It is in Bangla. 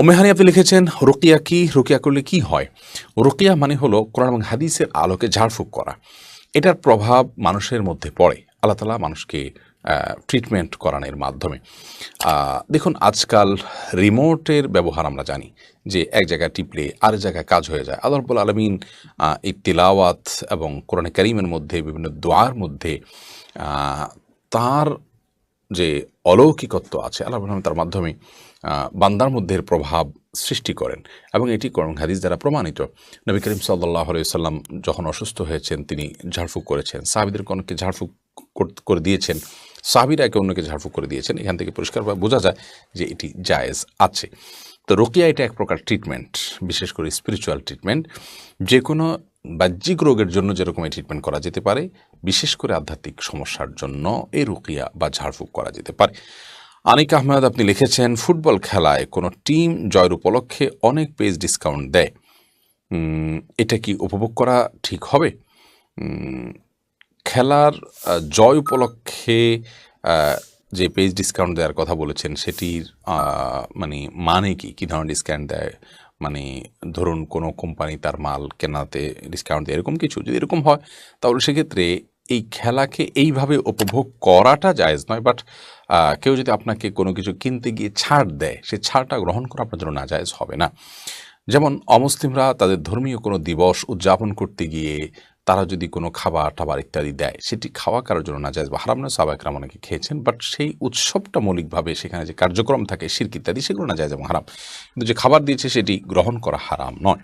ওমেহানি আপনি লিখেছেন, রুকিয়া কি, রুকিয়া করলে কি হয়? রুকিয়া মানে হলো কোরআন এবং হাদিসের আলোকে ঝাড়ফুঁক করা। এটার প্রভাব মানুষের মধ্যে পড়ে। আল্লাহ তালা মানুষকে ট্রিটমেন্ট করানোর মাধ্যমে। দেখুন, আজকাল রিমোটের ব্যবহার আমরা জানি যে এক জায়গায় টিপলে আরেক জায়গায় কাজ হয়ে যায়। আল্লাহ আলমিন এই তিলাওয়াত এবং কোরআনে করিমের মধ্যে, বিভিন্ন দোয়ার মধ্যে তার যে অলৌকিকত্ব আছে, আল্লাহ তার মাধ্যমে বান্দার মধ্যে প্রভাব সৃষ্টি করেন। এবং এটি করণ হাদিস দ্বারা প্রমাণিত। নবী করিম সাল্লাহ সাল্লাম যখন অসুস্থ হয়েছেন, তিনি ঝাড়ফুঁক করেছেন। সাহাবিদের অনেককে ঝাড়ফুঁক করে দিয়েছেন। সাহাবিরা একে অন্যকে ঝাড়ফুঁক করে দিয়েছেন। এখান থেকে পরিষ্কারভাবে বোঝা যায় যে এটি জায়েজ আছে। তো রোকিয়া এটা এক প্রকার ট্রিটমেন্ট বিশেষ করে স্পিরিচুয়াল ট্রিটমেন্ট যে কোনো বাহ্যিক রোগের জন্য যেরকম এই ট্রিটমেন্ট করা যেতে পারে, বিশেষ করে আধ্যাত্মিক সমস্যার জন্য এই রুকিয়া বা ঝাড়ফুঁক করা যেতে পারে। আনিক আহমেদ, আপনি লিখেছেন, ফুটবল খেলায় কোনো টিম জয়ের উপলক্ষে অনেক পেজ ডিসকাউন্ট দেয়। এটা কি উপভোগ করা ঠিক হবে? খেলার জয় উপলক্ষে যে পেজ ডিসকাউন্ট দেওয়ার কথা বলেছেন, সেটির মানে মানে কি? কী ধরনের ডিসকাউন্ট দেয়? মানে ধরুন কোনো কোম্পানি তার মাল কেনাতে ডিসকাউন্ট দেয়, এরকম কিছু যদি এরকম হয়, তাহলে সেক্ষেত্রে এই খেলাকে এইভাবে উপভোগ করাটা জায়েজ নয়। বাট কেউ যদি আপনাকে কোনো কিছু কিনতে গিয়ে ছাড় দেয়, সে ছাড়টা গ্রহণ করা আপনার জন্য না জায়েজ হবে না। যেমন অমুসলিমরা তাদের ধর্মীয় কোনো দিবস উদযাপন করতে গিয়ে তারা যদি কোনো খাবার, টাবার ইত্যাদি দেয়, সেটি খাওয়া কারোর জন্য না যায় বা হারাম না সাবাকরাম অনেকে খেয়েছেন বাট সেই উৎসবটা মৌলিকভাবে সেখানে যে কার্যক্রম থাকে, শির্ক ইত্যাদি, সেগুলো না যায় এবং হারাম। কিন্তু যে খাবার দিয়েছে, সেটি গ্রহণ করা হারাম নয়।